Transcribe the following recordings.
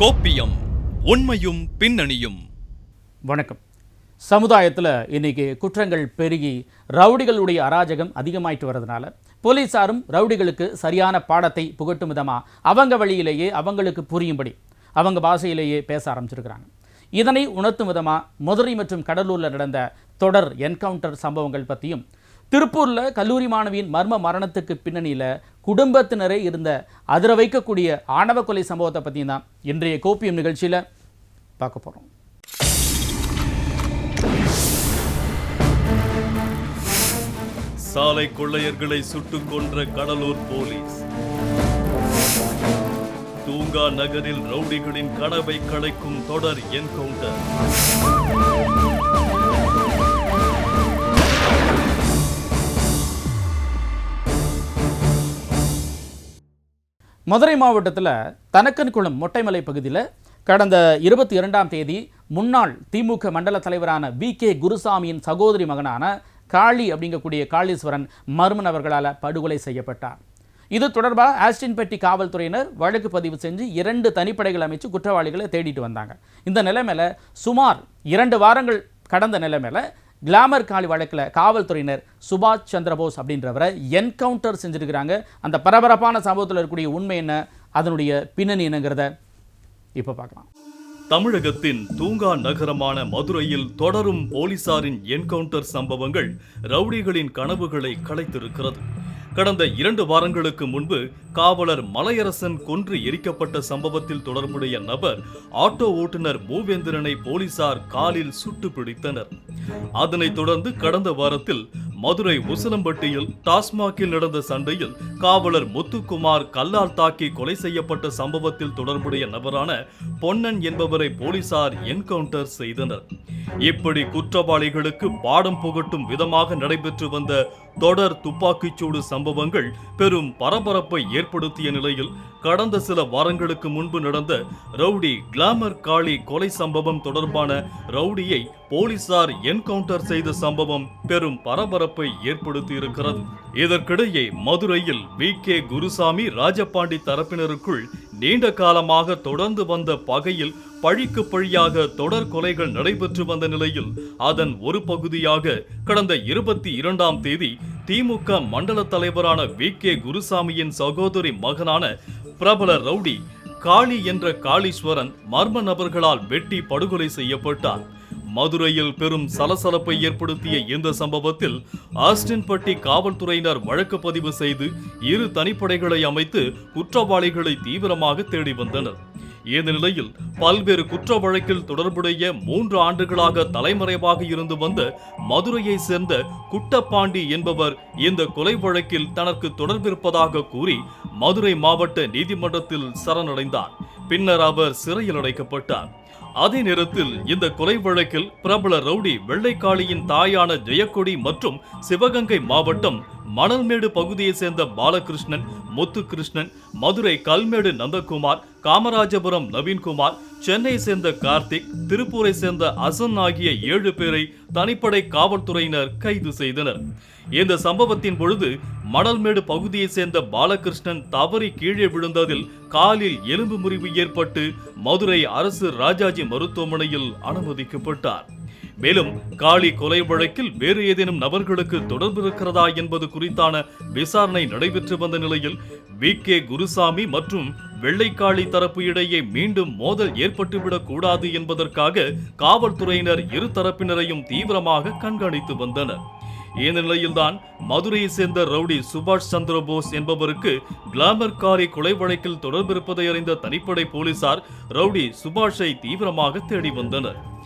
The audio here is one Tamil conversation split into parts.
கோப்பியம் உண்மையும் பின்னணியும். வணக்கம். சமுதாயத்தில் இன்னைக்கு குற்றங்கள் பெருகி ரவுடிகளுடைய அராஜகம் அதிகமாயிட்டு வரதுனால போலீஸாரும் ரவுடிகளுக்கு சரியான பாடத்தை புகட்டும் விதமாக அவங்க வழியிலேயே அவங்களுக்கு புரியும்படி அவங்க பாஷையிலேயே பேச ஆரம்பிச்சிருக்கிறாங்க. இதனை உணர்த்தும் விதமாக மதுரை மற்றும் கடலூரில் நடந்த தொடர் என்கவுண்டர் சம்பவங்கள் பற்றியும் திருப்பூரில் கல்லூரி மாணவியின் மர்ம மரணத்துக்கு பின்னணியில் குடும்பத்தினரே இருந்த அதிர வைக்கக்கூடிய ஆணவ கொலை சம்பவத்தை பற்றியும் தான் இன்றைய கோப்பியம் நிகழ்ச்சியில் பார்க்க போகிறோம் சாலை கொள்ளையர்களை சுட்டுக் கொன்ற கடலூர் போலீஸ். தூங்கா நகரில் ரவுடிகளின் கனவை கலைக்கும் தொடர் என்கவுண்டர். மதுரை மாவட்டத்தில் தனக்கன்குளம் மொட்டைமலை பகுதியில் கடந்த இருபத்தி இரண்டாம் தேதி முன்னாள் திமுக மண்டல தலைவரான வி கே குருசாமியின் சகோதரி மகனான காளி அப்படிங்கக்கூடிய காளீஸ்வரன் மர்மன் அவர்களால் படுகொலை செய்யப்பட்டார் இது தொடர்பாக ஆஸ்டின்பட்டி காவல்துறையினர் வழக்கு பதிவு செஞ்சு இரண்டு தனிப்படைகள் அமைச்சு குற்றவாளிகளை தேடிட்டு வந்தாங்க. இந்த நிலைமையில் சுமார் இரண்டு வாரங்கள் கடந்த நிலைமையில் கிளாமர் காலி வழக்கில் காவல்துறையினர் சுபாஷ் சந்திரபோஸ் அப்படின்றவரை என்கவுண்டர் செஞ்சுருக்கிறாங்க. அந்த பரபரப்பான சம்பவத்தில் இருக்கக்கூடிய உண்மை என்ன? அதனுடைய பின்னணி என்னங்கிறத இப்போ பார்க்கலாம். தமிழகத்தின் தூங்கா நகரமான மதுரையில் தொடரும் போலீசாரின் என்கவுண்டர் சம்பவங்கள் ரவுடிகளின் கனவுகளை கலைத்திருக்கிறது கடந்த இரண்டு வாரங்களுக்கு முன்பு காவலர் மலையரசன் கொன்று எரிக்கப்பட்ட சம்பவத்தில் தொடர்புடைய நபர் ஆட்டோ ஓட்டுநர் மூவேந்திரனை போலீசார் காலில் சுட்டு பிடித்தனர். அதனைத் தொடர்ந்து கடந்த வாரத்தில் மதுரை உசிலம்பட்டியில் டாஸ்மாகில் நடந்த சண்டையில் காவலர் முத்துக்குமார் கல்லால் தாக்கி கொலை செய்யப்பட்ட சம்பவத்தில் தொடர்புடைய நபரான பொன்னன் என்பவரை போலீசார் என்கவுண்டர் செய்தனர். இப்படி குற்றவாளிகளுக்கு பாடம் புகட்டும் விதமாக நடைபெற்று வந்த தொடர் துப்பாக்கிச்சூடு சம்பவங்கள் பெரும் பரபரப்பை ஏற்படுத்திய நிலையில் கடந்த சில வாரங்களுக்கு முன்பு நடந்த ரவுடி கிளாமர் காளி கொலை சம்பவம் தொடர்பான ரவுடியை போலீசார் என்கவுண்டர் செய்த சம்பவம் பெரும் பரபரப்பை ஏற்படுத்தியிருக்கிறது. இதற்கிடையே மதுரையில் வி. கே. குருசாமி ராஜபாண்டி தரப்பினருக்குள் நீண்ட காலமாக தொடர்ந்து வந்த பகையில் பழிக்கு பழியாக தொடர் கொலைகள் நடைபெற்று வந்த நிலையில் அதன் ஒரு பகுதியாக கடந்த இருபத்தி இரண்டாம் தேதி திமுக மண்டல தலைவரான வி. கே. குருசாமியின் சகோதரி மகனான பிரபல ரவுடி காளி என்ற காளீஸ்வரன் மர்ம நபர்களால் வெட்டி படுகொலை செய்யப்பட்டார். மதுரையில் பெரும் சலசலப்பை ஏற்படுத்திய இந்த சம்பவத்தில் ஆஸ்டின்பட்டி காவல்துறையினர் வழக்கு பதிவு செய்து இரு தனிப்படைகளை அமைத்து குற்றவாளிகளை தீவிரமாக தேடி வந்தனர். இந்த நிலையில் பல்வேறு குற்ற வழக்கில் தொடர்புடைய மூன்று ஆண்டுகளாக தலைமறைவாக இருந்து வந்த மதுரையை சேர்ந்த குட்டப்பாண்டி என்பவர் இந்த கொலை வழக்கில் தனக்கு தொடர்பிருப்பதாக கூறி மதுரை மாவட்ட நீதிமன்றத்தில் சரணடைந்தார். பின்னர் அவர் சிறையில் அடைக்கப்பட்டார். அதே நேரத்தில் இந்த கொலை வழக்கில் பிரபல ரவுடி வெள்ளைக்காளியின் தாயான ஜெயக்கொடி மற்றும் சிவகங்கை மாவட்டம் மணல்மேடு பகுதியை சேர்ந்த பாலகிருஷ்ணன் முத்துகிருஷ்ணன் மதுரை கல்மேடு நந்தகுமார் காமராஜபுரம் நவீன்குமார் சென்னை சேர்ந்த கார்த்திக் திருப்பூரை சேர்ந்த அசன் ஆகிய ஏழு பேரை தனிப்படை காவல்துறையினர் கைது செய்தனர். இந்த சம்பவத்தின் பொழுது மணல்மேடு பகுதியை சேர்ந்த பாலகிருஷ்ணன் தவறி கீழே விழுந்ததில் காலில் எலும்பு முறிவு ஏற்பட்டு மதுரை அரசு ராஜாஜி மருத்துவமனையில் அனுமதிக்கப்பட்டார். மேலும் காளி கொலை வழக்கில் வேறு ஏதேனும் நபர்களுக்கு தொடர்பு இருக்கிறதா என்பது குறித்தான விசாரணை நடைபெற்று வந்த நிலையில் வி. கே. குருசாமி மற்றும் வெள்ளைக்காளி தரப்பு இடையே மீண்டும் மோதல் ஏற்பட்டுவிடக் கூடாது என்பதற்காக காவல்துறையினர் இரு தரப்பினரையும் தீவிரமாக கண்காணித்து வந்தனர். இந்த நிலையில்தான் மதுரையை சேர்ந்த ரவுடி சுபாஷ் சந்திர போஸ் என்பவருக்கு கிளாமர் காரி கொலை வழக்கில் தொடர்பிருப்பதை அறிந்த தனிப்படை போலீசார் ரவுடி சுபாஷை தீவிரமாக தேடி வந்தனர்.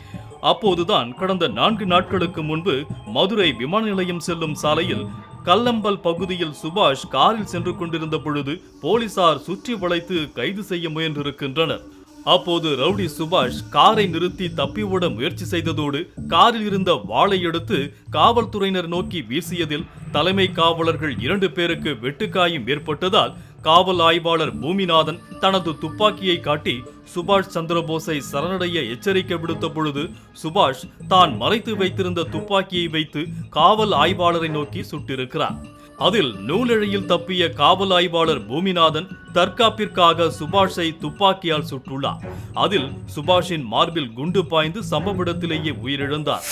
அப்போதுதான் கடந்த நான்கு நாட்களுக்கு முன்பு மதுரை விமான நிலையம் செல்லும் சாலையில் கல்லம்பல் பகுதியில் சுபாஷ் காரில் சென்று கொண்டிருந்த பொழுது போலீசார் சுற்றி வளைத்து கைது செய்ய முயன்றிருக்கின்றனர். அப்போது ரவுடி சுபாஷ் காரை நிறுத்தி தப்பிவிட முயற்சி செய்ததோடு காரில் இருந்த வாளை எடுத்து காவல்துறையினர் நோக்கி வீசியதில் தலைமை காவலர்கள் இரண்டு பேருக்கு வெட்டுக்காயம் ஏற்பட்டதால் காவல் ஆய்வாளர் பூமிநாதன் தனது துப்பாக்கியை காட்டி சுபாஷ் சந்திரபோஸை சரணடைய எச்சரிக்கை விடுத்த பொழுது சுபாஷ் தான் மறைத்து வைத்திருந்த துப்பாக்கியை வைத்து காவல் ஆய்வாளரை நோக்கி சுட்டிருக்கிறார். அதில் நூலிழையில் தப்பிய காவல் ஆய்வாளர் பூமிநாதன் தற்காப்பிற்காக சுபாஷை துப்பாக்கியால் சுட்டுள்ளார். அதில் சுபாஷின் மார்பில் குண்டு பாய்ந்து சம்பவ இடத்திலேயே உயிரிழந்தார்.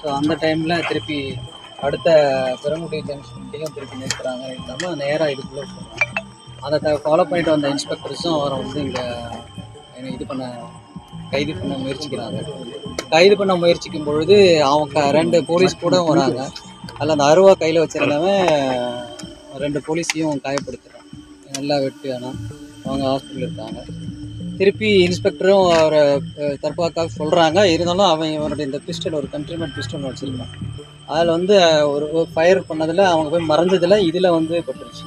ஸோ அந்த டைமில் திருப்பி அடுத்த பெருங்குடி ஜங்ஷன்லையும் திருப்பி நிறுத்துறாங்க இல்லாமல் நேராக இதுக்குள்ளே போகிறாங்க அதை ஃபாலோ பண்ணிட்டு வந்த இன்ஸ்பெக்டர்ஸும் அவரை வந்து இங்கே இது பண்ண கைது பண்ண முயற்சிக்கிறாங்க. கைது பண்ண முயற்சிக்கும் பொழுது அவங்க ரெண்டு போலீஸ் கூட வராங்க. அதில் அந்த அருவா கையில் வச்சிருந்தவன் ரெண்டு போலீஸையும் காயப்படுத்துகிறான் நல்லா வெட்டு ஆனால் அவங்க ஹாஸ்பிட்டல் இருக்காங்க. திருப்பி இன்ஸ்பெக்டரும் அவரை தற்பாக்காக சொல்கிறாங்க இருந்தாலும் அவன் இவனுடைய இந்த பிஸ்டல் ஒரு கண்ட்ரிமெண்ட் பிஸ்டல் வச்சுருக்கான் அதில் வந்து ஒரு ஃபயர் பண்ணதில் அவங்க போய் மறைஞ்சதில் இதில் வந்து பட்டுருச்சு.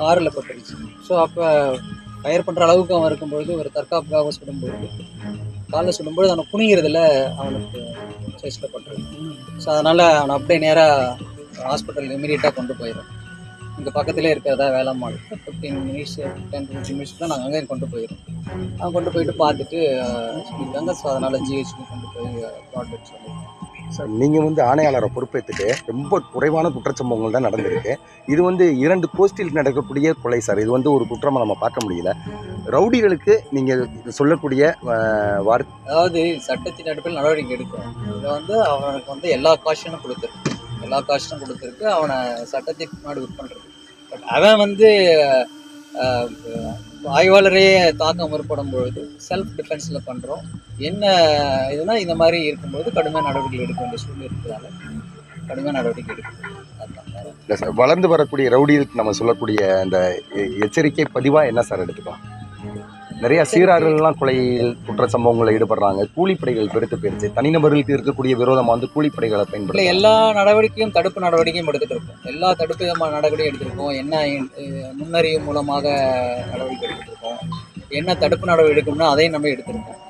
காரில் பட்டுருச்சு. ஸோ அப்போ ஃபயர் பண்ணுற அளவுக்கு அவன் இருக்கும்பொழுது ஒரு தற்காப்புக்காக சுடும்பொழுது காலில் சுடும்பொழுது அவனை குனிகிறதுல அவனுக்கு சைஸில் பட்டுருக்கு ஸோ அதனால் அவனை அப்படியே நேராக ஹாஸ்பிட்டல் இமீடியட்டாக கொண்டு போயிடும். இங்கே பக்கத்துலேயே இருக்கிறதா வேளாண்மாள் ஃபிஃப்டீன் மினிட்ஸ் டென் ஃபிஃப்டின் மினிட்ஸ்க்குள்ள நாங்கள் அங்கேயும் கொண்டு போயிடும். அவன் கொண்டு போயிட்டு பார்த்துட்டு சொல்லியிருக்காங்க ஸோ அதனால் ஜிஹெச்சுக்கு கொண்டு போய் uh, ப்ராடக்ட் சொல்லியிருக்காங்க சார் நீங்கள் வந்து ஆணையாளரை பொறுப்பேற்றுட்டு ரொம்ப குறைவான குற்றச்சம்பவங்கள் தான் நடந்திருக்கு. இது வந்து இரண்டு கோஷ்டில் நடக்கக்கூடிய கொலை சார். இது வந்து ஒரு குற்றமாக நம்ம பார்க்க முடியல. ரவுடிகளுக்கு நீங்கள் சொல்லக்கூடிய அஹ், வார்த்தை அதாவது சட்டத்தின் அடிப்பில் நடவடிக்கை எடுக்கும். இதை வந்து அவனுக்கு வந்து எல்லா காஷனும் கொடுத்துருக்கு. எல்லா காஷனும் கொடுத்துருக்கு. அவனை சட்டத்திற்கு முன்னாடி பண்ணுறது பட் அவன் வந்து ஆய்வாளரே தாக்க முற்படும் பொழுது செல்ஃப் டிஃபென்ஸில் பண்ணுறோம் என்ன இதுனா இந்த மாதிரி இருக்கும்போது கடுமையான நடவடிக்கை எடுக்க வேண்டிய சூழ்நிலை இருக்கிறதால கடுமையான நடவடிக்கை எடுக்கும் இல்லை. சார் வளர்ந்து வரக்கூடிய ரவுடிகளுக்கு நம்ம சொல்லக்கூடிய அந்த எச்சரிக்கை பதிவாக என்ன சார் எடுத்துக்கலாம்? நிறைய சீரார்கள்லாம் கொலையில் குற்ற சம்பவங்களில் ஈடுபடுறாங்க. கூலிப்படைகள் பெருத்து போயிருச்சு தனிநபர்களுக்கு இருக்கக்கூடிய விரோதமாக வந்து கூலிப்படைகளை பயன்படுத்த எல்லா நடவடிக்கையும் தடுப்பு நடவடிக்கையும் எடுத்துகிட்டு இருக்கோம் எல்லா தடுப்பு விதமான நடவடிக்கையும் எடுத்திருக்கோம் என்ன முன்னறிவு மூலமாக நடவடிக்கை எடுத்துட்டு இருக்கோம் என்ன தடுப்பு நடவடிக்கை எடுக்கணும்னா அதையும் நம்ம எடுத்திருக்கோம்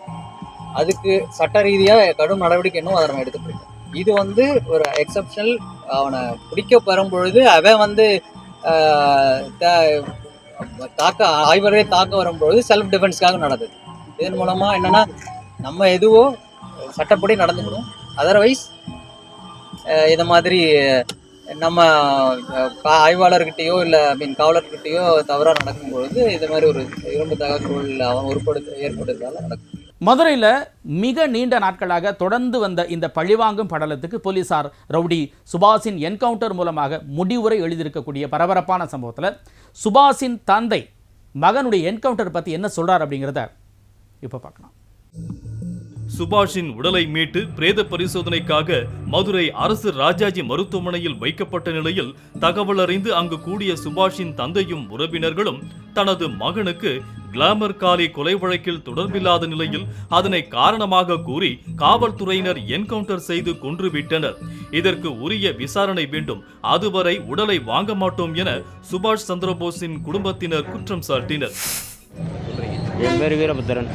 அதுக்கு சட்ட ரீதியாக கடும் நடவடிக்கை என்னவோ அதை நம்ம எடுத்துட்டு இருக்கோம் இது வந்து ஒரு எக்ஸப்ஷனல் அவனை பிடிக்க பெறும் பொழுது அவன் வந்து தாக்க ஆய்வரே தாக்க வரும்பொழுது செல்ஃப் டிஃபென்ஸ்க்காக நடந்தது. இதன் மூலமாக என்னன்னா நம்ம எதுவோ சட்டப்படி நடந்துக்கணும். அதர்வைஸ் இதை மாதிரி நம்ம ஆய்வாளர்கிட்டயோ இல்லை ஐ மீன் காவலர்கிட்டயோ தவறாக நடக்கும்பொழுது இது மாதிரி ஒரு விரும்பத்தக சூழல் அவன் உருப்படுத்த ஏற்படுறதால நடக்கும். மதுரையில் மிக நீண்ட நாட்களாக தொடர்ந்து வந்த இந்த பழிவாங்கும் படலத்துக்கு போலீசார் ரவுடி சுபாஷின் என்கவுண்டர் மூலமாக முடிவுரை எழுதியிருக்கக்கூடிய பரபரப்பான சம்பவத்தில் சுபாஷின் தந்தை மகனுடைய என்கவுண்டர் பற்றி என்ன சொல்றார் அப்படிங்கிறத இப்போ பார்க்கலாம். சுபாஷின் உடலை மீட்டு பிரேத பரிசோதனைக்காக மதுரை அரசு ராஜாஜி மருத்துவமனையில் வைக்கப்பட்ட நிலையில் தகவல் அறிந்து அங்கு கூடிய சுபாஷின் தந்தையும் உறவினர்களும் தனது மகனுக்கு கிளாமர் காலி கொலை வழக்கில் தொடர்பில்லாத நிலையில் அதனை காரணமாக கூறி காவல்துறையினர் என்கவுண்டர் செய்து கொன்றுவிட்டனர். இதற்கு உரிய விசாரணை வேண்டும். அதுவரை உடலை வாங்க மாட்டோம் என சுபாஷ் சந்திரபோஸின் குடும்பத்தினர் குற்றம் சாட்டினர். என் பேர் வீரபுத்திரன்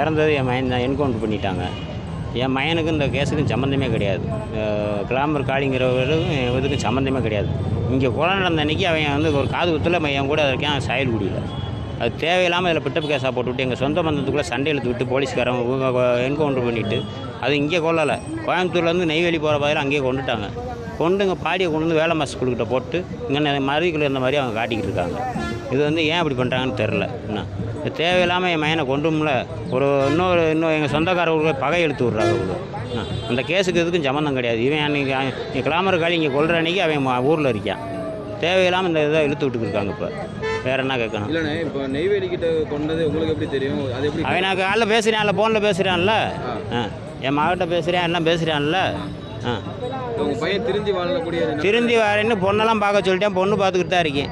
இறந்தது என் மயன் தான் என்கவுண்டர் பண்ணிட்டாங்க. என் மயனுக்கு இந்த கேஸுக்கும் சம்மந்தமே கிடையாது. கிளாமர் காளிங்கிறவருக்கும் இதுக்கும் சம்மந்தமே கிடையாது. இங்கே கொலை நடந்த அன்னைக்கு அவன் வந்து ஒரு காது குத்தில் என் கூட இருக்கேன் சாயல் குடியில் அது தேவையில்லாமல் இதில் பிட்டப் கேஸாக போட்டுவிட்டு எங்கள் சொந்த பந்தத்துக்குள்ளே சண்டை இழுத்து விட்டு போலீஸ்காரங்க என்கவுண்டர் பண்ணிவிட்டு அது இங்கே கொள்ளலை கோயம்புத்தூர்லேருந்து நெய்வேலி போகிற பாதையில் அங்கேயே கொண்டுட்டாங்க. கொண்டு இங்கே பாடியை கொண்டு வந்து வேலை மாஸ்க் ஸ்கூல்கிட்ட போட்டு இங்கே மருவிக்குள்ளே இருந்த மாதிரி அவங்க காட்டிக்கிட்டு இருக்காங்க. இது வந்து ஏன் அப்படி பண்ணுறாங்கன்னு தெரில என்ன? இது தேவையில்லாமல் என் மயனை கொண்டும்ல. ஒரு இன்னொரு இன்னும் எங்கள் சொந்தக்காரர்களுக்கு பகை எடுத்து விட்றாங்க இவ்வளோ அந்த கேஸுக்கு இதுக்கும் சம்மந்தம் கிடையாது. இவன் அன்றைக்கி இங்கே கிளாமர் காலி இங்கே கொள்கிற அன்றைக்கி அவன் ஊரில் இருக்கான் தேவையில்லாமல் இந்த இதை இழுத்து விட்டுக்கிருக்காங்க இப்போ. வேறு என்ன கேட்கணும்? இல்லைண்ணே இப்போ நெய்வேலி கிட்ட கொண்டது உங்களுக்கு எப்படி தெரியும்? அது எப்படி அவன் நான் காலைல பேசுகிறான்ல ஃபோனில் பேசுகிறான்ல ஆ. என் மகிட்ட பேசுகிறேன் எல்லாம் பேசுகிறான்ல ஆ. உங்க பையன் திருந்தி வாழக்கூடிய திருந்தி வரேன்னு பொண்ணெல்லாம் பார்க்க சொல்லிட்டேன் பொண்ணு பார்த்துக்கிட்டு தான் இருக்கேன்.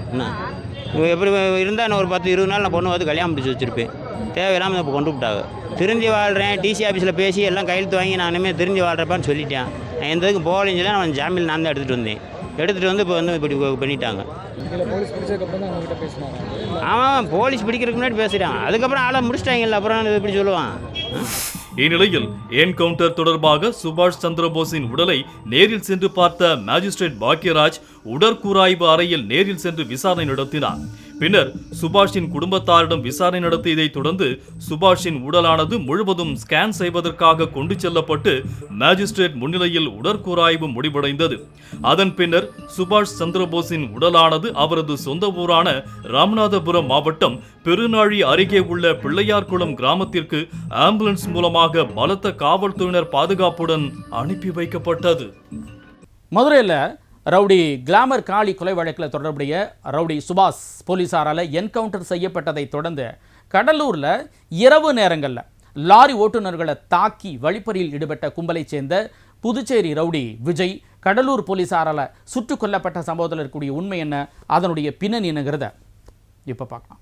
இவன் எப்படி இருந்தால் இன்னும் ஒரு பத்து இருபது நாள் நான் பொண்ணு பார்த்து கல்யாணம் முடிச்சு வச்சுருப்பேன். தேவையில்லாமல் இப்போ கொண்டு விட்டாங்க. திருந்தி வாழ்கிறேன் டிசி ஆஃபீஸில் பேசி எல்லாம் கையெழுத்து வாங்கி நான் இனிமேல் திருந்தி வாழ்கிறப்பான்னு சொல்லிட்டேன். நான் எந்த இதுக்கு போகலைன்னு சொல்லி நான் ஜாமீன் நான் தான் எடுத்துகிட்டு வந்தேன். எடுத்துகிட்டு வந்து இப்போ வந்து இப்படி பண்ணிட்டாங்க. இதில் போலீஸ் பிடிக்கிறதுக்கு முன்னாடி பேசுகிறான் அதுக்கப்புறம் ஆளை முடிச்சிட்டாங்கல்ல அப்புறம் இது எப்படி சொல்லுவான்? இந்நிலையில் என்கவுண்டர் தொடர்பாக சுபாஷ் சந்திரபோஸின் உடலை நேரில் சென்று பார்த்த மேஜிஸ்ட்ரேட் பாக்யராஜ் உடற்கூராய்வு அறையில் நேரில் சென்று விசாரணை நடத்தினார். பின்னர் சுபாஷின் குடும்பத்தாரிடம் விசாரணை நடத்தியதை தொடர்ந்து சுபாஷின் உடலானது முழுவதும் ஸ்கேன் செய்வதற்காக கொண்டு செல்லப்பட்டு மேஜிஸ்ட்ரேட் முன்னிலையில் உடற்கூராய்வு முடிவடைந்தது. அதன் பின்னர் சுபாஷ் சந்திரபோஸின் உடலானது அவரது சொந்த ஊரான ராமநாதபுரம் மாவட்டம் பெருநாழி அருகே உள்ள பிள்ளையார்குளம் கிராமத்திற்கு ஆம்புலன்ஸ் மூலமாக பலத்த காவல்துறையினர் பாதுகாப்புடன் அனுப்பி வைக்கப்பட்டது. மதுரையில் ரவுடி கிளாமர் காளி கொலை வழக்கில் தொடர்புடைய ரவுடி சுபாஷ் போலீஸாரால் என்கவுண்டர் செய்யப்பட்டதை தொடர்ந்து கடலூரில் இரவு நேரங்களில் லாரி ஓட்டுநர்களை தாக்கி வழிப்பறியில் ஈடுபட்ட கும்பலைச் சேர்ந்த புதுச்சேரி ரவுடி விஜய் கடலூர் போலீஸாரால் சுட்டுக் கொல்லப்பட்ட சம்பவத்தில் இருக்கக்கூடிய உண்மை என்ன? அதனுடைய பின்னணி என்னங்கிறத இப்போ பார்க்கலாம்.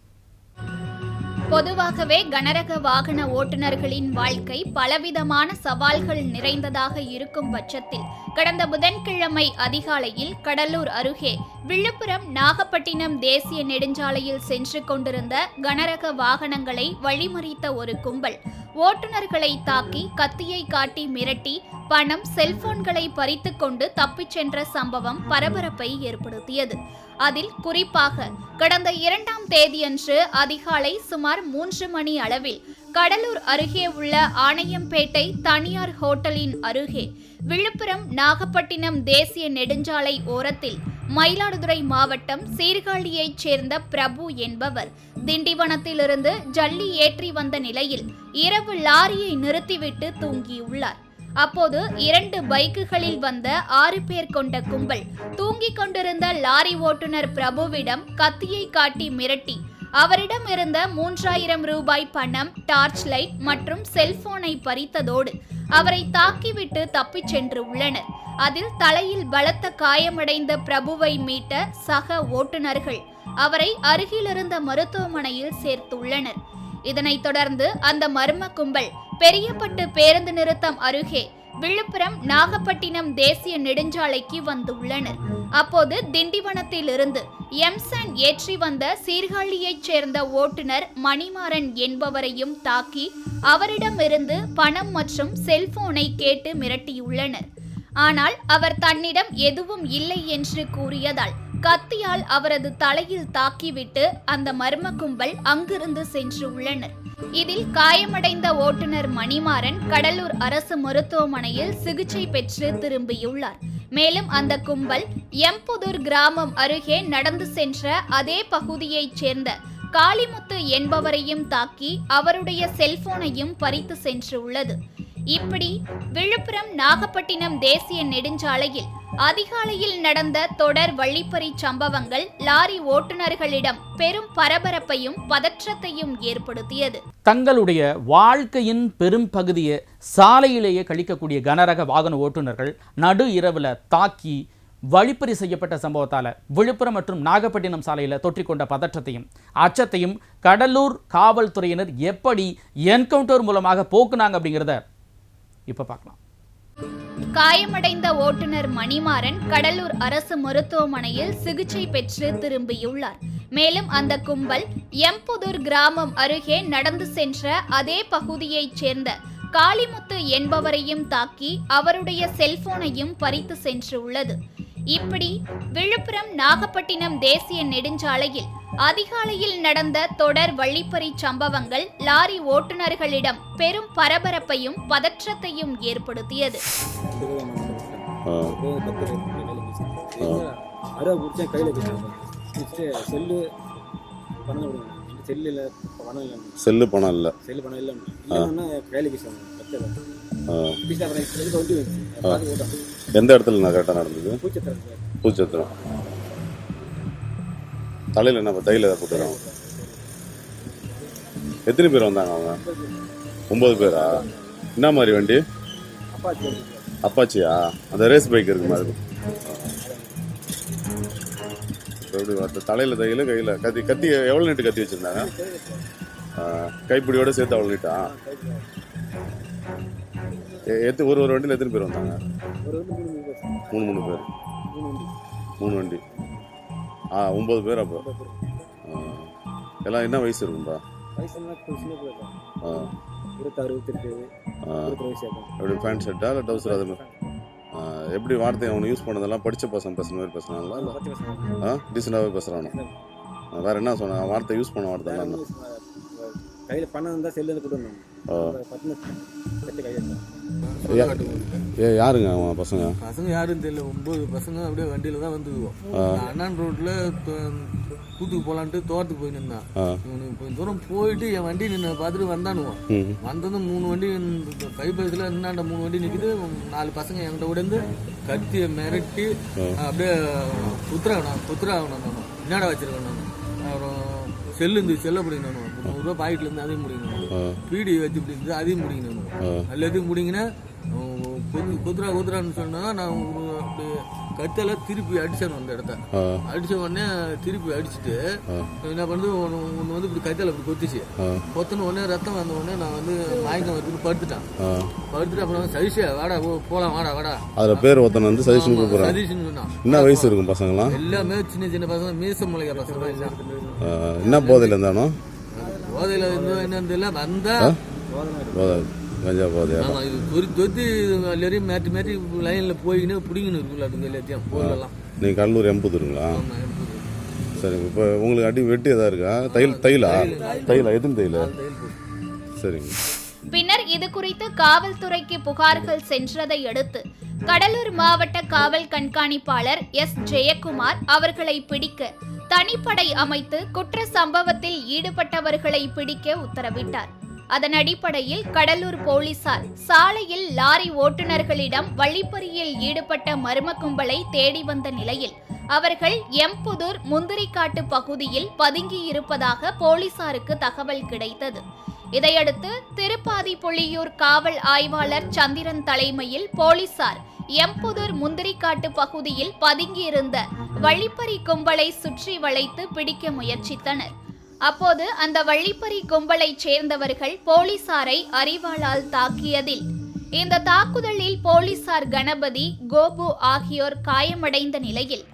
பொதுவாகவே கனரக வாகன ஓட்டுநர்களின் வாழ்க்கை பலவிதமான சவால்கள் நிறைந்ததாக இருக்கும் பட்சத்தில் கடந்த புதன்கிழமை அதிகாலையில் கடலூர் அருகே விழுப்புரம் நாகப்பட்டினம் தேசிய நெடுஞ்சாலையில் சென்று கொண்டிருந்த கனரக வாகனங்களை வழிமறித்த ஒரு கும்பல் ஓட்டுநர்களை தாக்கி கத்தியை காட்டி மிரட்டி பணம் செல்போன்களை பறித்து கொண்டு தப்பிச் சென்ற சம்பவம் பரபரப்பை ஏற்படுத்தியது. அதில் குறிப்பாக கடந்த இரண்டாம் தேதியன்று அதிகாலை சுமார் மூன்று மணி அளவில் கடலூர் அருகே உள்ள ஆணையம்பேட்டை தனியார் ஹோட்டலின் அருகே விழுப்புரம் நாகப்பட்டினம் தேசிய நெடுஞ்சாலை ஓரத்தில் மயிலாடுதுறை மாவட்டம் சீர்காழியைச் சேர்ந்த பிரபு என்பவர் திண்டிவனத்திலிருந்து ஜல்லி ஏற்றி வந்த நிலையில் இரவு லாரியை நிறுத்திவிட்டு தூங்கியுள்ளார். அப்போது இரண்டு பைக்குகளில் வந்த ஆறு பேர் கொண்ட கும்பல் தூங்கிக் கொண்டிருந்த லாரி ஓட்டுநர் பிரபுவிடம் கத்தியை காட்டி மிரட்டி அவரிடம் இருந்த மூன்றாயிரம் ரூபாய் பணம் டார்ச் லைட் மற்றும் செல்போனை பறித்ததோடு அவரை தாக்கிவிட்டு தப்பிச் சென்று உள்ளனர். அதில் தலையில் பலத்த காயமடைந்த பிரபுவை மீட்ட சக ஓட்டுநர்கள் அவரை அருகிலிருந்த மருத்துவமனையில் சேர்த்துள்ளனர். இதனைத் தொடர்ந்து அந்த மர்ம கும்பல் பெரியப்பட்டு பேருந்து நிறுத்தம் அருகே விழுப்புரம் நாகப்பட்டினம் தேசிய நெடுஞ்சாலைக்கு வந்துள்ளனர். அப்போது திண்டிவனத்திலிருந்து எம்சன் ஏற்றி வந்த சீர்காழியைச் சேர்ந்த ஓட்டுநர் மணிமாறன் என்பவரையும் தாக்கி அவரிடமிருந்து பணம் மற்றும் செல்போனை கேட்டு மிரட்டியுள்ளனர். ஆனால் அவர் தன்னிடம் எதுவும் இல்லை என்று கூறியதால் கத்தியால் அவரது தலையில் தாக்கிவிட்டு அந்த மர்ம கும்பல் அங்கிருந்து சென்று உள்ளனர் இதில் காயமடைந்த ஓட்டுநர் மணிமாறன் கடலூர் அரசு மருத்துவமனையில் சிகிச்சை பெற்று திரும்பியுள்ளார். மேலும் அந்த கும்பல் எம்புதூர் கிராமம் அருகே நடந்து சென்ற அதே பகுதியைச் சேர்ந்த காளிமுத்து என்பவரையும் தாக்கி அவருடைய செல்போனையும் பறித்து சென்று உள்ளது இப்படி விழுப்புரம் நாகப்பட்டினம் தேசிய நெடுஞ்சாலையில் அதிகாலையில் நடந்த தொடர் வழிப்பறி சம்பவங்கள் லாரி ஓட்டுநர்களிடம் பெரும் பரபரப்பையும் பதற்றத்தையும் ஏற்படுத்தியது. தங்களுடைய வாழ்க்கையின் பெரும் பகுதியை சாலையிலேயே கழிக்கக்கூடிய கனரக வாகன ஓட்டுநர்கள் நடு இரவில் தாக்கி வழிப்பறி செய்யப்பட்ட சம்பவத்தால் விழுப்புரம் மற்றும் நாகப்பட்டினம் சாலையில் தொற்றிக்கொண்ட பதற்றத்தையும் அச்சத்தையும் கடலூர் காவல்துறையினர் எப்படி என்கவுண்டர் மூலமாக போக்குனாங்க அப்படிங்கிறத இப்போ பார்க்கலாம். காயமடைந்த ஓட்டுநர் மணிமாறன் கடலூர் அரசு மருத்துவமனையில் சிகிச்சை பெற்று திரும்பியுள்ளார். மேலும் அந்த கும்பல் எம்புதூர் கிராமம் அருகே நடந்து சென்ற அதே பகுதியைச் சேர்ந்த காளிமுத்து என்பவரையும் தாக்கி அவருடைய செல்போனையும் பறித்து சென்று உள்ளது இப்படி விழுப்புரம் நாகப்பட்டினம் தேசிய நெடுஞ்சாலையில் அதிகாலையில் நடந்த தொடர் வழிப்பறி சம்பவங்கள் லாரி ஓட்டுநர்களிடம் பெரும் பரபரப்பையும் பதற்றத்தையும் ஏற்படுத்தியது. செல்லு பணம் இல்லை. செல்லு பணம் இல்லை. கையில் எந்த இடத்துல நான் கரெக்டாக நடந்தது? பூச்சத்திரம். பூச்சத்திரம். தலையில் என்ன தையில் ஏதாவது போட்டுறான் எத்தனை பேர் வந்தாங்க அவங்க? ஒம்பது பேரா? என்ன மாதிரி வண்டி? அப்பாச்சியா? அந்த ரேஸ் பைக் இருக்கு மாதிரி. எப்படி பார்த்து தலையில் தையில் கையில் கத்தி கத்தி எவ்வளோ நீட்டு கத்தி வச்சுருந்தாங்க? கைப்பிடியோடு சேர்த்து அவ்வளோ நீட்டா? எத்து ஒரு ஒரு வண்டியில் எத்தனை பேர் வந்தாங்க? மூணு மூணு பேர். மூணு வண்டி. ஆ ஒம்பது பேர் அப்போ. எல்லாம் என்ன வயசு இருக்கும்பா ஆ. இருபத்தாறு இருபத்தெட்டு எப்படி பேண்ட் ஷர்ட்டா இல்லை டவுசர் அது மாதிரி? எப்படி வார்த்தை அவனை யூஸ் பண்ணதெல்லாம் படித்த பசங்க பேசுன மாதிரி பேசுனாங்களா இல்லை? ஆ டீசெண்டாகவே பேசுகிறானோ வேற என்ன சொன்ன? வார்த்தை யூஸ் பண்ண வார்த்தை வேற கையில பணம் இருந்தா செல்ல கொடுக்கணும் ஏ யாருங்க அவன் பசங்க? பசங்க யாரும் தெரியல. ஒன்பது பசங்க அப்படியே வண்டியில தான் வந்துக்குவோம். அண்ணான் ரோட்ல கூத்துக்கு போலான்ட்டு தோட்டத்துக்கு போய் நின்னான் இவனுக்கு கொஞ்சம் தூரம் போயிட்டு என் வண்டி நின்று பார்த்துட்டு வந்தானுவான் ம். வந்ததும் மூணு வண்டி பைபஸ்ல என்னாண்ட மூணு வண்டி நிக்குது. நாலு பசங்க என்கிட்ட உடந்து கத்தியை மிரட்டி அப்படியே குத்துறாகணும் குத்துறாகணும் என்னடா வச்சிருக்கேன் நான் அப்புறம் செல்லு இருந்து செல்ல பிடிக்கணும் நூறுரூவா பாக்கெட்ல இருந்து அதையும் பிடிக்கணும் ஆ. பீடி வச்சு பிடிக்குது அதையும் பிடிக்கணும் ஆ. எல்லாத்தையும் பிடிங்கினா குதிரா குதிரான்னு சொன்னா நான் அப்படி கத்தால திருப்பி அடிச்சேன் அந்த இடத்த. அடிச்ச உடனே திருப்பி அடிச்சுட்டு. என்ன பண்ணுது ஒன்று வந்து இப்படி கத்தால இப்படி கொத்திச்சு. கொத்தின உடனே ரத்தம் வந்த உடனே நான் வந்து மயக்கம் வந்துட்டு படுத்துட்டேன். படுத்துட்டு அப்புறம் சதீஷே வாடா ஓ போலாம் வாடா வாடா. அதில் பேர் ஒருத்தனை வந்து சஜஷன் ஆமா, கூப்பிட்றான் சதீஷ்னு சொன்னான். என்ன வயசு இருக்கும் பசங்களாம்? எல்லாமே சின்ன சின்ன பசங்க மீச முளைக்கிற பசங்க என்ன போதையில் இருந்தானோ? போதையில இருந்தோ என்னன்னு தெரியல. வந்தா போதை கஞ்சா போதையா ஆமா இது தொரி தொத்தி எல்லாரையும் மேட்டி மேட்டி லைன்ல போயின்னு பிடிங்கன்னு இருக்குல்ல அதுங்க எல்லாத்தையும் போகலாம் நீங்கள் கடலூர் எனக்கு சரிங்க இப்போ உங்களுக்கு அடி வெட்டி எதா இருக்கா? தையல் தையலா? தையலா எதுவும் தையல? சரிங்க. பின்னர் இது குறித்து காவல்துறைக்கு புகார்கள் சென்றதை அடுத்து கடலூர் மாவட்ட காவல் கண்காணிப்பாளர் எஸ். ஜெயக்குமார் அவர்களை பிடிக்க தனிப்படை அமைத்து குற்ற சம்பவத்தில் ஈடுபட்டவர்களை பிடிக்க உத்தரவிட்டார். அதன் அடிப்படையில் கடலூர் போலீசார் சாலையில் லாரி ஓட்டுநர்களிடம் வழிப்பறியில் ஈடுபட்ட மர்ம கும்பலை தேடி வந்த நிலையில் அவர்கள் எம்புதூர் முந்திரிக்காட்டு பகுதியில் பதுங்கியிருப்பதாக போலீசாருக்கு தகவல் கிடைத்தது. இதையடுத்து திருப்பாதி புள்ளியூர் காவல் ஆய்வாளர் சந்திரன் தலைமையில் போலீசார் எம்புதூர் முந்திரி முந்திரிக்காட்டு பகுதியில் பதுங்கியிருந்த வழிப்பறி கும்பலை சுற்றி வளைத்து பிடிக்க முயற்சித்தனர். அப்போது அந்த வழிப்பறி கும்பலைச் சேர்ந்தவர்கள் போலீசாரை அறிவாளால் தாக்கியதில். இந்த தாக்குதலில் போலீசார் கணபதி கோபு ஆகியோர் காயமடைந்த நிலையில்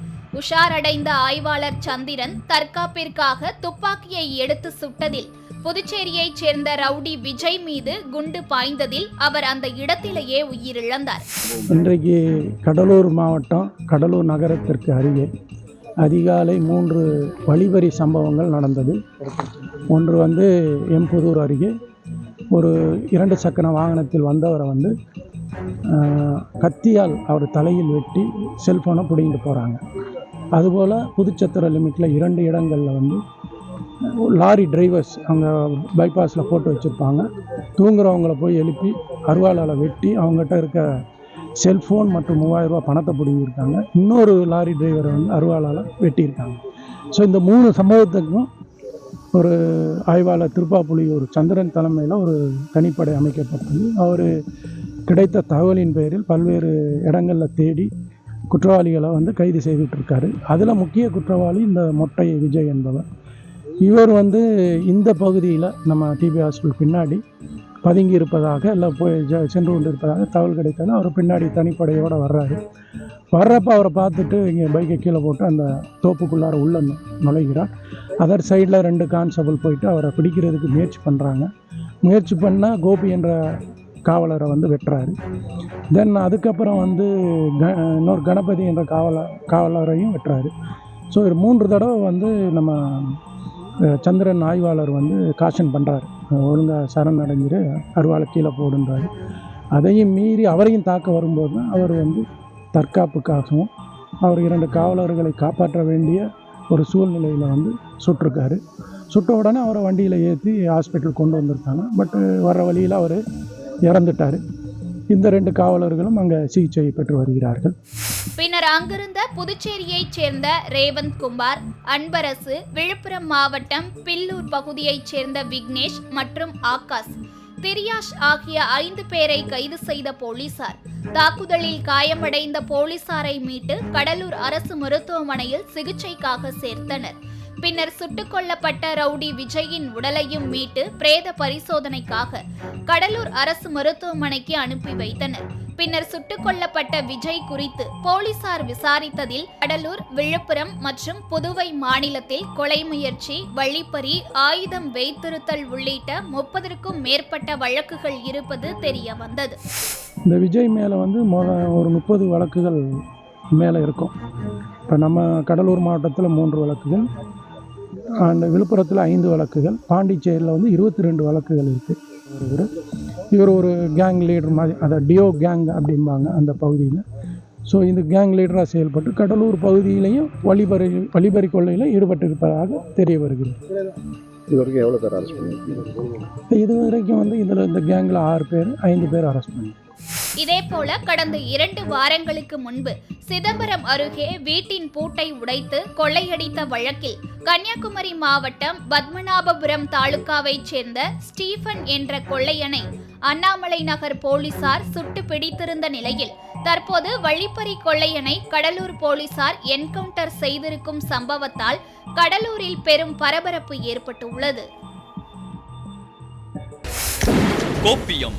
உஷாரடைந்த ஆய்வாளர் சந்திரன் தற்காப்பிற்காக துப்பாக்கியை எடுத்து சுட்டதில் புதுச்சேரியைச் சேர்ந்த ரவுடி விஜய் மீது குண்டு பாய்ந்ததில் அவர் அந்த இடத்திலேயே உயிரிழந்தார். இன்றைக்கு கடலூர் மாவட்டம் கடலூர் நகரத்திற்கு அருகே அதிகாலை மூன்று வழிபறி சம்பவங்கள் நடந்தது. ஒன்று வந்து எம்புதூர் அருகே ஒரு இரண்டு சக்கர வாகனத்தில் வந்தவரை வந்து கத்தியால் அவர் தலையில் வெட்டி செல்ஃபோனை பிடிங்கிட்டு போகிறாங்க அதுபோல் புதுச்சத்திர லிமிட்டில் இரண்டு இடங்களில் வந்து லாரி டிரைவர்ஸ் அங்கே பைபாஸில் போட்டு வச்சுருப்பாங்க. தூங்குறவங்கள போய் எழுப்பி அருவாளால் வெட்டி அவங்ககிட்ட இருக்க செல்ஃபோன் மற்றும் மூவாயிரம் ரூபாய் பணத்தை பிடிங்கியிருக்காங்க. இன்னொரு லாரி டிரைவரை வந்து அருவாளால் வெட்டியிருக்காங்க. ஸோ இந்த மூணு சம்பவத்துக்கும் ஒரு ஆய்வாளர் திருப்பாப்புலி ஒரு சந்திரன் தலைமையில் ஒரு தனிப்படை அமைக்கப்பட்டது. அவர் கிடைத்த தகவலின் பேரில் பல்வேறு இடங்களில் தேடி குற்றவாளிகளை வந்து கைது செய்துட்டு இருக்காரு. அதில் முக்கிய குற்றவாளி இந்த மொட்டை விஜய் என்பவர். இவர் வந்து இந்த பகுதியில் நம்ம டிபி ஹாஸ்பிட்டல் பின்னாடி பதுங்கி இருப்பதாக இல்லை போய் ஜ- சென்று கொண்டு இருப்பதாக தகவல் கிடைத்தது அவர் பின்னாடி தனிப்படையோடு வர்றாரு. வர்றப்ப அவரை பார்த்துட்டு இங்கே பைக்கை கீழே போட்டு அந்த தோப்புக்குள்ளார உள்ள நுழைகிறார். அதர் சைடில் ரெண்டு கான்ஸ்டபிள் போயிட்டு அவரை பிடிக்கிறதுக்கு முயற்சி பண்ணுறாங்க முயற்சி பண்ணால் கோபி என்ற காவலரை வந்து வெட்டுறாரு. தென் அதுக்கப்புறம் வந்து க இன்னொரு கணபதி என்ற காவல காவலரையும் வெட்டுறாரு. ஸோ இது மூன்று தடவை வந்து நம்ம சந்திரன் ஆய்வாளர் வந்து காஷன் பண்ணுறாரு ஒழுங்காக சரண் அடைஞ்சிரு அருவாளை கீழே போடுன்றாரு. அதையும் மீறி அவரையும் தாக்க வரும்போது தான் அவர் வந்து தற்காப்புக்காகவும் அவர் இரண்டு காவலர்களை காப்பாற்ற வேண்டிய ஒரு சூழ்நிலையில் வந்து சுட்டிருக்காரு. சுட்ட உடனே அவரை வண்டியில் ஏற்றி ஹாஸ்பிட்டல் கொண்டு வந்திருக்காங்க. பட் வர வழியில் அவர் இறந்துட்டார். இந்த ரெண்டு காவலர்களும் அங்கே சிகிச்சை பெற்று வருகிறார்கள். பின்னர் அங்கிருந்த புதுச்சேரியைச் சேர்ந்த ரேவந்த் குமார் அன்பரசு விழுப்புரம் மாவட்டம் பில்லூர் பகுதியைச் சேர்ந்த விக்னேஷ் மற்றும் ஆகாஷ் திரியாஷ் ஆகிய ஐந்து பேரை கைது செய்த போலீசார். தாக்குதலில் காயமடைந்த போலீசாரை மீட்டு கடலூர் அரசு மருத்துவமனையில் சிகிச்சைக்காக சேர்த்தனர். பின்னர் சுட்டுக் கொல்லப்பட்ட ரவுடி விஜயின் உடலையும் மீட்டு பிரேத பரிசோதனைக்காக கடலூர் அரசு மருத்துவமனைக்கு அனுப்பி வைத்தனர். பின்னர் சுட்டுக் கொல்லப்பட்ட விஜய் குறித்து போலீசார் விசாரித்ததில் கடலூர் விழுப்புரம் மற்றும் புதுவை மாநிலத்தில் கொலை முயற்சி வழிப்பறி ஆயுதம் வைத்திருத்தல் உள்ளிட்ட முப்பதற்கும் மேற்பட்ட வழக்குகள் இருப்பது தெரிய வந்தது இந்த விஜய் மேலே வந்து ஒரு முப்பது வழக்குகள் மேலே இருக்கும். இப்போ நம்ம கடலூர் மாவட்டத்தில் மூன்று வழக்குகள். அந்த விழுப்புரத்தில் ஐந்து வழக்குகள் பாண்டிச்சேரியில் வந்து இருபத்தி ரெண்டு வழக்குகள் இருக்குது இவர் இவர் ஒரு கேங் லீடர் மாதிரி அதை டியோ கேங் அப்படிம்பாங்க அந்த பகுதியில். ஸோ இந்த கேங் லீடராக செயல்பட்டு கடலூர் பகுதியிலையும் வழிபறி வழிபறி கொள்ளையில் ஈடுபட்டிருப்பதாக தெரிய வருகிறது. இது வரைக்கும் எவ்வளோ பேர் அரெஸ்ட் பண்ணியிருக்கீங்க இது வரைக்கும் வந்து இதில் இந்த கேங்கில் ஆறு பேர் ஐந்து பேர் அரெஸ்ட் பண்ணி இதேபோல கடந்த இரண்டு வாரங்களுக்கு முன்பு சிதம்பரம் அருகே வீட்டின் பூட்டை உடைத்து கொள்ளையடித்த வழக்கில் கன்னியாகுமரி மாவட்டம் பத்மநாபபுரம் தாலுகாவைச் சேர்ந்த ஸ்டீஃபன் என்ற கொள்ளையனை அண்ணாமலை நகர் போலீசார் சுட்டு பிடித்திருந்த நிலையில் தற்போது வழிப்பறி கொள்ளையனை கடலூர் போலீசார் என்கவுண்டர் செய்திருக்கும் சம்பவத்தால் கடலூரில் பெரும் பரபரப்பு ஏற்பட்டுள்ளது. கோப்பியம்.